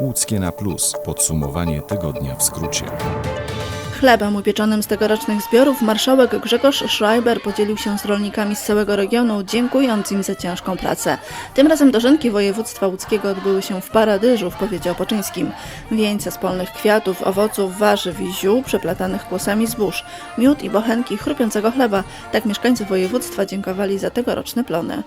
Łódzkie na plus. Podsumowanie tygodnia w skrócie. Chlebem upieczonym z tegorocznych zbiorów marszałek Grzegorz Schreiber podzielił się z rolnikami z całego regionu, dziękując im za ciężką pracę. Tym razem dożynki województwa łódzkiego odbyły się w Paradyżu w powiecie opoczyńskim. Wieńce z polnych kwiatów, owoców, warzyw i ziół przeplatanych kłosami zbóż, miód i bochenki chrupiącego chleba. Tak mieszkańcy województwa dziękowali za tegoroczne plony.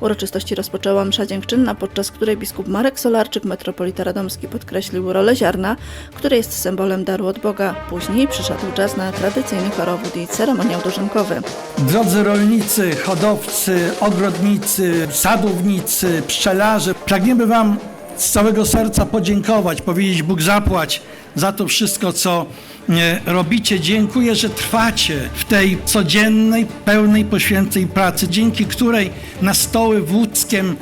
Uroczystości rozpoczęła msza dziękczynna, podczas której biskup Marek Solarczyk, metropolita radomski, podkreślił rolę ziarna, które jest symbolem daru od Boga. Później przyszedł czas na tradycyjny chorowód i ceremoniał dożynkowy. Drodzy rolnicy, hodowcy, ogrodnicy, sadownicy, pszczelarze, pragniemy Wam z całego serca podziękować, powiedzieć Bóg zapłać za to wszystko, co e, robicie. Dziękuję, że trwacie w tej codziennej, pełnej poświęcnej pracy, dzięki której na stoły w Łódzkiem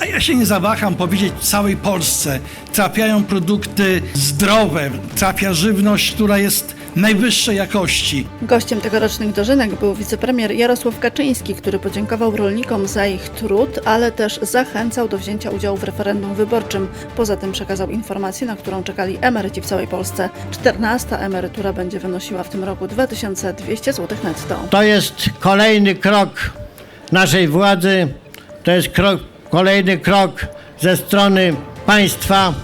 a ja się nie zawaham powiedzieć w całej Polsce trafiają produkty zdrowe, trafia żywność, która jest najwyższej jakości. Gościem tegorocznych dożynek był wicepremier Jarosław Kaczyński, który podziękował rolnikom za ich trud, ale też zachęcał do wzięcia udziału w referendum wyborczym. Poza tym przekazał informację, na którą czekali emeryci w całej Polsce. 14 emerytura będzie wynosiła w tym roku 2200 zł netto. To jest kolejny krok naszej władzy, to jest krok, kolejny krok ze strony państwa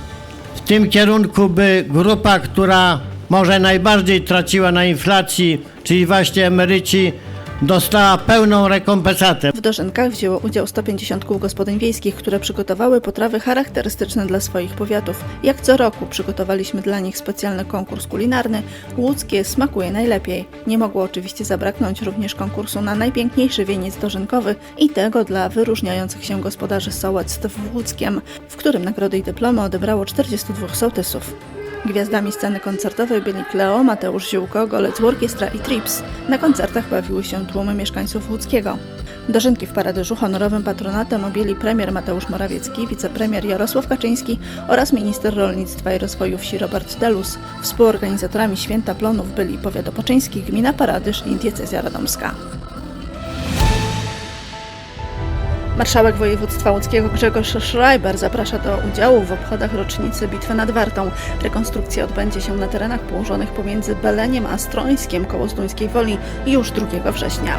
w tym kierunku, by grupa, która może najbardziej traciła na inflacji, czyli właśnie emeryci, dostała pełną rekompensatę. W dożynkach wzięło udział 150 kół gospodyń wiejskich, które przygotowały potrawy charakterystyczne dla swoich powiatów. Jak co roku przygotowaliśmy dla nich specjalny konkurs kulinarny Łódzkie smakuje najlepiej. Nie mogło oczywiście zabraknąć również konkursu na najpiękniejszy wieniec dożynkowy i tego dla wyróżniających się gospodarzy sołectw w Łódzkiem, w którym nagrody i dyplomy odebrało 42 sołtysów. Gwiazdami sceny koncertowej byli Kleo, Mateusz Ziółko, Golec Orkiestra i Trips. Na koncertach bawiły się tłumy mieszkańców Łódzkiego. Dożynki w Paradyżu honorowym patronatem objęli premier Mateusz Morawiecki, wicepremier Jarosław Kaczyński oraz minister rolnictwa i rozwoju wsi Robert Delus. Współorganizatorami Święta Plonów byli powiat opoczyński, gmina Paradyż i diecezja radomska. Marszałek województwa łódzkiego Grzegorz Schreiber zaprasza do udziału w obchodach rocznicy Bitwy nad Wartą. Rekonstrukcja odbędzie się na terenach położonych pomiędzy Beleniem a Strońskiem koło Zduńskiej Woli już 2 września.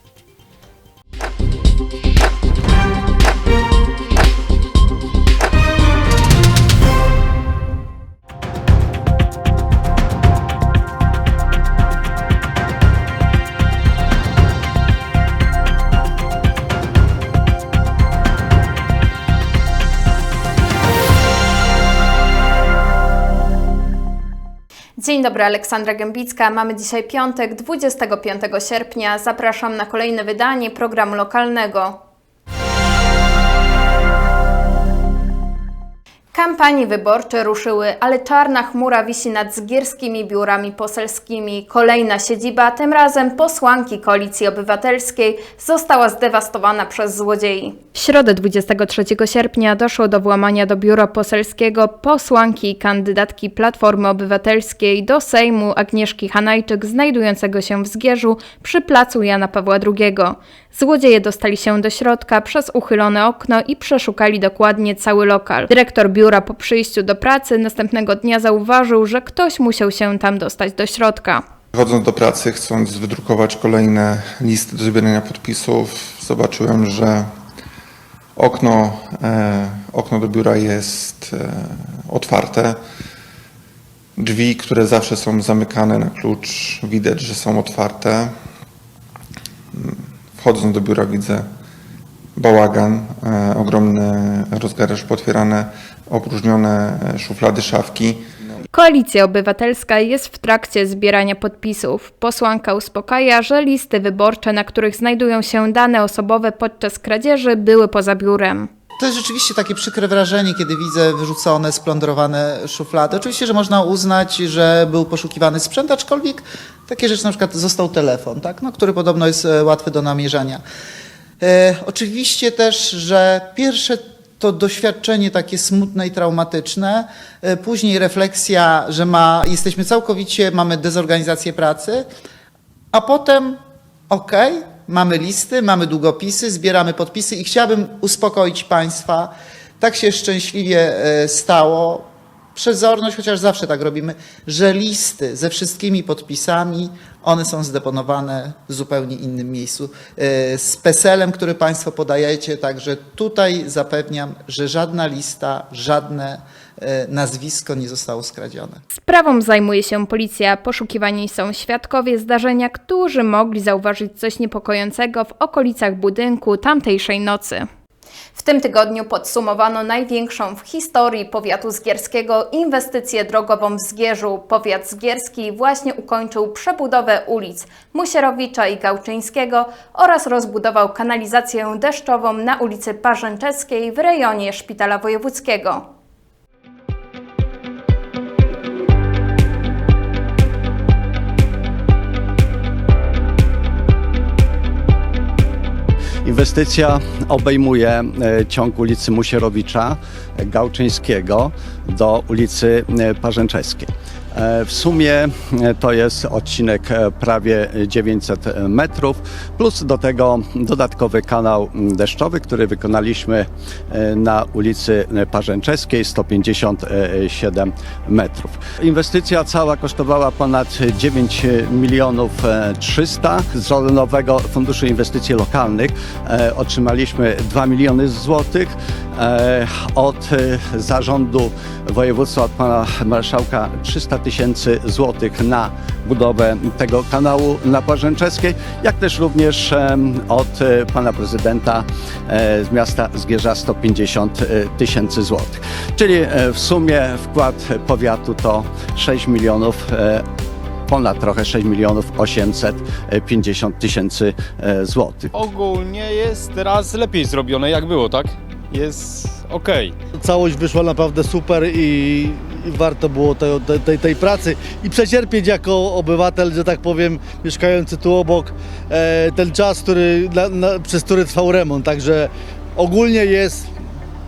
Dzień dobry, Aleksandra Gębicka. Mamy dzisiaj piątek, 25 sierpnia. Zapraszam na kolejne wydanie programu lokalnego. Kampanie wyborcze ruszyły, ale czarna chmura wisi nad zgierskimi biurami poselskimi. Kolejna siedziba, tym razem posłanki Koalicji Obywatelskiej, została zdewastowana przez złodziei. W środę 23 sierpnia doszło do włamania do biura poselskiego posłanki i kandydatki Platformy Obywatelskiej do Sejmu Agnieszki Hanajczyk, znajdującego się w Zgierzu przy placu Jana Pawła II. Złodzieje dostali się do środka przez uchylone okno i przeszukali dokładnie cały lokal. Dyrektor biura po przyjściu do pracy następnego dnia zauważył, że ktoś musiał się tam dostać do środka. Chodząc do pracy, chcąc wydrukować kolejne listy do zbierania podpisów, zobaczyłem, że okno, e, okno do biura jest e, otwarte. Drzwi, które zawsze są zamykane na klucz, widać, że są otwarte. Wchodząc do biura widzę bałagan, e, ogromny rozgaraż potwierane opróżnione e, szuflady, szafki. Koalicja Obywatelska jest w trakcie zbierania podpisów. Posłanka uspokaja, że listy wyborcze, na których znajdują się dane osobowe podczas kradzieży, były poza biurem. To jest rzeczywiście takie przykre wrażenie, kiedy widzę wyrzucone, splądrowane szuflady. Oczywiście, że można uznać, że był poszukiwany sprzęt, aczkolwiek takie rzeczy, na przykład został telefon, tak? no, który podobno jest e, łatwy do namierzania. E, oczywiście też, że pierwsze to doświadczenie takie smutne i traumatyczne, e, później refleksja, że ma, jesteśmy całkowicie, mamy dezorganizację pracy, a potem, okej, mamy listy, mamy długopisy, zbieramy podpisy i chciałbym uspokoić Państwa. Tak się szczęśliwie e, stało. Przezorność, chociaż zawsze tak robimy, że listy ze wszystkimi podpisami, one są zdeponowane w zupełnie innym miejscu. E, Z PESEL-em, który Państwo podajecie, także tutaj zapewniam, że żadna lista, żadne nazwisko nie zostało skradzione. Sprawą zajmuje się policja. Poszukiwani są świadkowie zdarzenia, którzy mogli zauważyć coś niepokojącego w okolicach budynku tamtejszej nocy. W tym tygodniu podsumowano największą w historii powiatu zgierskiego inwestycję drogową w Zgierzu. Powiat zgierski właśnie ukończył przebudowę ulic Musierowicza i Gałczyńskiego oraz rozbudował kanalizację deszczową na ulicy Parzęczewskiej w rejonie Szpitala Wojewódzkiego. Inwestycja obejmuje e, ciąg ulicy Musierowicza, Gałczyńskiego do ulicy e, Parzęczewskiej. E, W sumie e, to jest odcinek e, prawie 900 metrów, plus do tego dodatkowy kanał m, deszczowy, który wykonaliśmy e, na ulicy Parzęczewskiej, 157 metrów. Inwestycja cała kosztowała ponad 9 milionów e, 300. Z Rządowego Funduszu Inwestycji Lokalnych e, otrzymaliśmy 2 miliony złotych. E, Od e, zarządu województwa, od pana marszałka 300 tysięcy złotych na budowę tego kanału na Parzęczewskiej, jak też również od e, pana prezydenta e, z miasta Zgierza 150 tysięcy złotych. Czyli e, w sumie wkład powiatu to 6 milionów e, ponad trochę 6 milionów 850 tysięcy e, złotych. Ogólnie jest teraz lepiej zrobione jak było, tak? Jest okej. Całość wyszła naprawdę super i warto było te, te, tej, tej pracy i przecierpieć jako obywatel, że tak powiem, mieszkający tu obok, e, ten czas, który, na, na, przez który trwał remont. Także ogólnie jest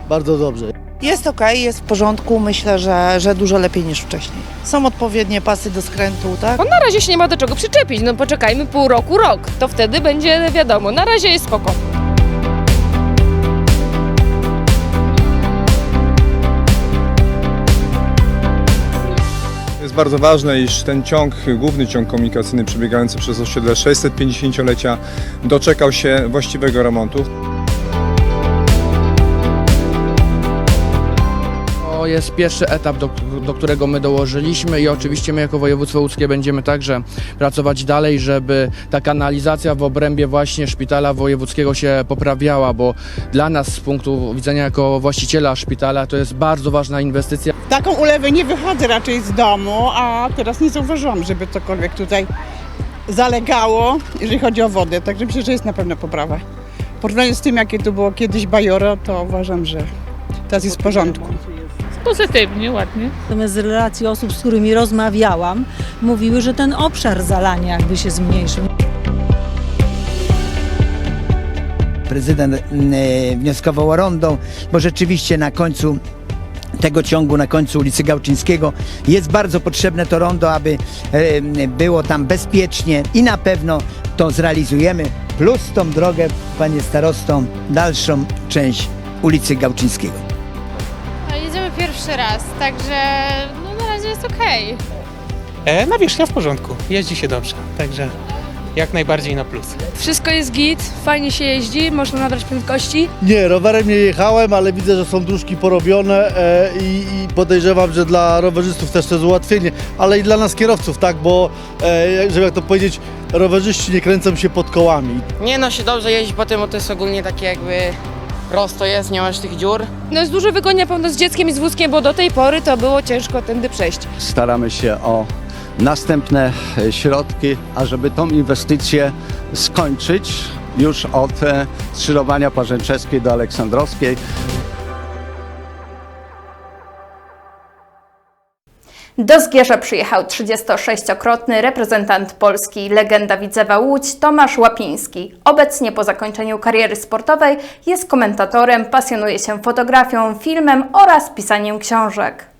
bardzo dobrze. Jest ok, jest w porządku. Myślę, że, że dużo lepiej niż wcześniej. Są odpowiednie pasy do skrętu, tak? Bo na razie się nie ma do czego przyczepić. No poczekajmy pół roku, rok. To wtedy będzie wiadomo. Na razie jest spoko. Jest bardzo ważne, iż ten ciąg, główny ciąg komunikacyjny przebiegający przez osiedle 650-lecia doczekał się właściwego remontu. To jest pierwszy etap, do, do którego my dołożyliśmy i oczywiście my jako województwo łódzkie będziemy także pracować dalej, żeby ta kanalizacja w obrębie właśnie szpitala wojewódzkiego się poprawiała, bo dla nas z punktu widzenia jako właściciela szpitala to jest bardzo ważna inwestycja. Taką ulewę nie wychodzę raczej z domu, a teraz nie zauważyłam, żeby cokolwiek tutaj zalegało, jeżeli chodzi o wodę. Także myślę, że jest na pewno poprawa. W porównaniu z tym, jakie tu było kiedyś bajoro, to uważam, że teraz jest w porządku. Pozytywnie, ładnie. Natomiast z relacji osób, z którymi rozmawiałam, mówiły, że ten obszar zalania jakby się zmniejszył. Prezydent wnioskował o rondo, bo rzeczywiście na końcu tego ciągu na końcu ulicy Gałczyńskiego jest bardzo potrzebne to rondo, aby e, było tam bezpiecznie i na pewno to zrealizujemy. Plus tą drogę, panie starostą, dalszą część ulicy Gałczyńskiego. Pierwszy raz, także no na razie jest okej. E, nawierzchnia w porządku, jeździ się dobrze, także jak najbardziej na plus. Wszystko jest git, fajnie się jeździ, można nabrać prędkości. Nie, rowerem nie jechałem, ale widzę, że są dróżki porobione e, i, i podejrzewam, że dla rowerzystów też to jest ułatwienie, ale i dla nas kierowców, tak, bo e, żeby jak to powiedzieć, rowerzyści nie kręcą się pod kołami. Nie no, się dobrze jeździ po tym, bo to jest ogólnie takie jakby prosto jest, nie masz tych dziur. No jest dużo wygodnie pewno z dzieckiem i z wózkiem, bo do tej pory to było ciężko tędy przejść. Staramy się o następne e, środki, ażeby tą inwestycję skończyć już od e, skrzyżowania Parzęczeskiej do Aleksandrowskiej. Do Zgierza przyjechał 36-krotny reprezentant Polski, legenda Widzewa Łódź Tomasz Łapiński. Obecnie po zakończeniu kariery sportowej jest komentatorem, pasjonuje się fotografią, filmem oraz pisaniem książek.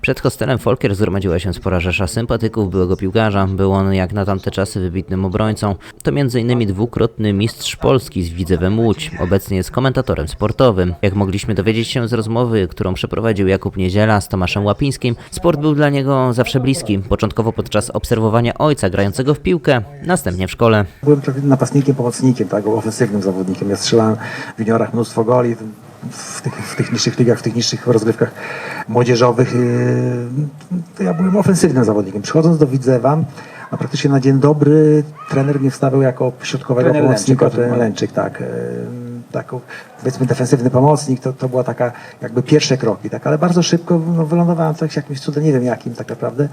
Przed hostelem Folker zgromadziła się spora rzesza sympatyków byłego piłkarza. Był on jak na tamte czasy wybitnym obrońcą. To m.in. dwukrotny mistrz Polski z Widzewem Łódź. Obecnie jest komentatorem sportowym. Jak mogliśmy dowiedzieć się z rozmowy, którą przeprowadził Jakub Niedziela z Tomaszem Łapińskim, sport był dla niego zawsze bliski. Początkowo podczas obserwowania ojca grającego w piłkę, następnie w szkole. Byłem napastnikiem, pomocnikiem, tak, ofensywnym zawodnikiem. Ja strzelałem w juniorach mnóstwo goli, w tych, w tych niższych ligach, w tych niższych rozgrywkach młodzieżowych. yy, To ja byłem ofensywnym zawodnikiem. Przychodząc do Widzewa, no praktycznie na dzień dobry trener mnie wstawiał jako środkowego Trener pomocnika, Lęczyk, trener. Lęczyk, tak. yy, Tak, powiedzmy defensywny pomocnik, to, to była taka jakby pierwsze kroki, tak, ale bardzo szybko no, wylądowałem tak jakimś cudem, nie wiem jakim tak naprawdę,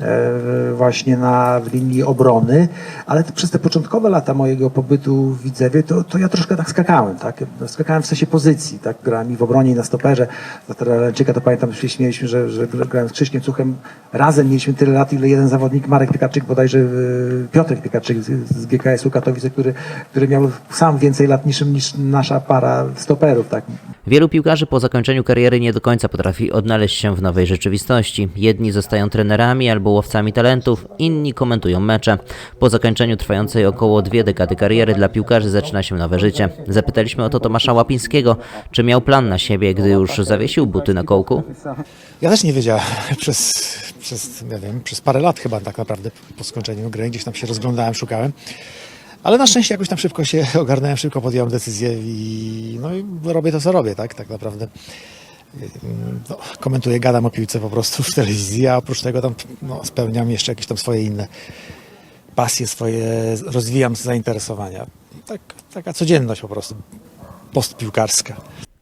e, właśnie na linii obrony, ale to przez te początkowe lata mojego pobytu w Widzewie, to, to ja troszkę tak skakałem, tak, skakałem w sensie pozycji, tak, grałem i w obronie i na stoperze, za Tereleńczyka to pamiętam, że śmieliśmy, że, że grałem z Krzyśkiem Cuchem, razem mieliśmy tyle lat, ile jeden zawodnik, Marek Piekarczyk, bodajże e, Piotrek Piekarczyk z, z GKS-u Katowice, który, który miał sam więcej lat niż, niż nasza para stoperów, tak, Wielu piłkarzy po zakończeniu kariery nie do końca potrafi odnaleźć się w nowej rzeczywistości. Jedni zostają trenerami albo łowcami talentów, inni komentują mecze. Po zakończeniu trwającej około dwie dekady kariery dla piłkarzy zaczyna się nowe życie. Zapytaliśmy o to Tomasza Łapińskiego, czy miał plan na siebie, gdy już zawiesił buty na kołku. Ja też nie wiedziałem przez, przez, nie wiem, przez parę lat chyba tak naprawdę po skończeniu gry. Gdzieś tam się rozglądałem, szukałem. Ale na szczęście jakoś tam szybko się ogarnąłem, szybko podjąłem decyzję i, no i robię to, co robię, tak, tak naprawdę. No, komentuję, gadam o piłce po prostu w telewizji, a oprócz tego tam no, spełniam jeszcze jakieś tam swoje inne pasje, swoje, rozwijam zainteresowania. Tak, taka codzienność po prostu, postpiłkarska.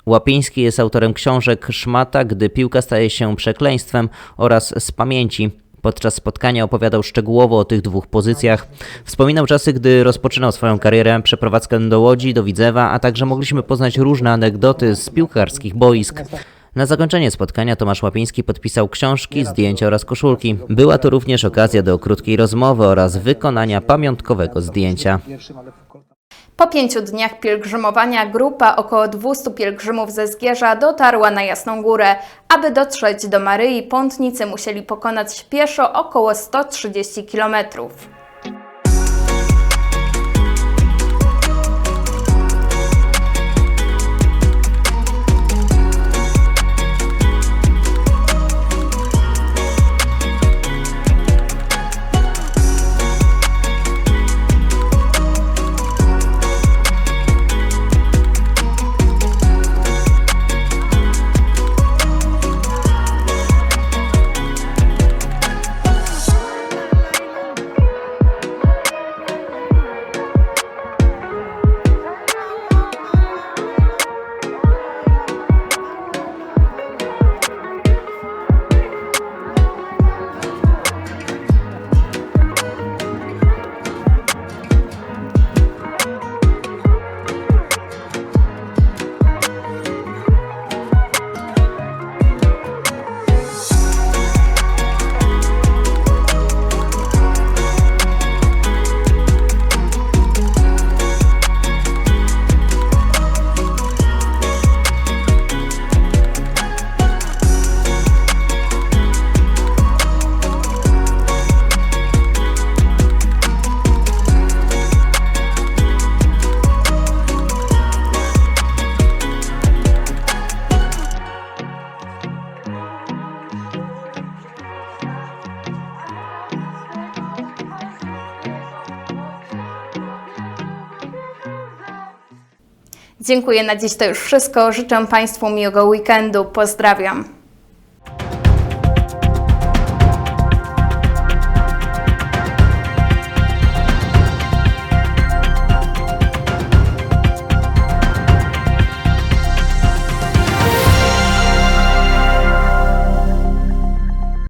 Łapiński jest autorem książek Szmata, gdy piłka staje się przekleństwem oraz z pamięci. Podczas spotkania opowiadał szczegółowo o tych dwóch pozycjach. Wspominał czasy, gdy rozpoczynał swoją karierę, przeprowadzkę do Łodzi, do Widzewa, a także mogliśmy poznać różne anegdoty z piłkarskich boisk. Na zakończenie spotkania Tomasz Łapiński podpisał książki, zdjęcia oraz koszulki. Była to również okazja do krótkiej rozmowy oraz wykonania pamiątkowego zdjęcia. Po pięciu dniach pielgrzymowania grupa około 200 pielgrzymów ze Zgierza dotarła na Jasną Górę. Aby dotrzeć do Maryi, pątnicy musieli pokonać pieszo około 130 kilometrów. Dziękuję na dziś to już wszystko. Życzę Państwu miłego weekendu. Pozdrawiam.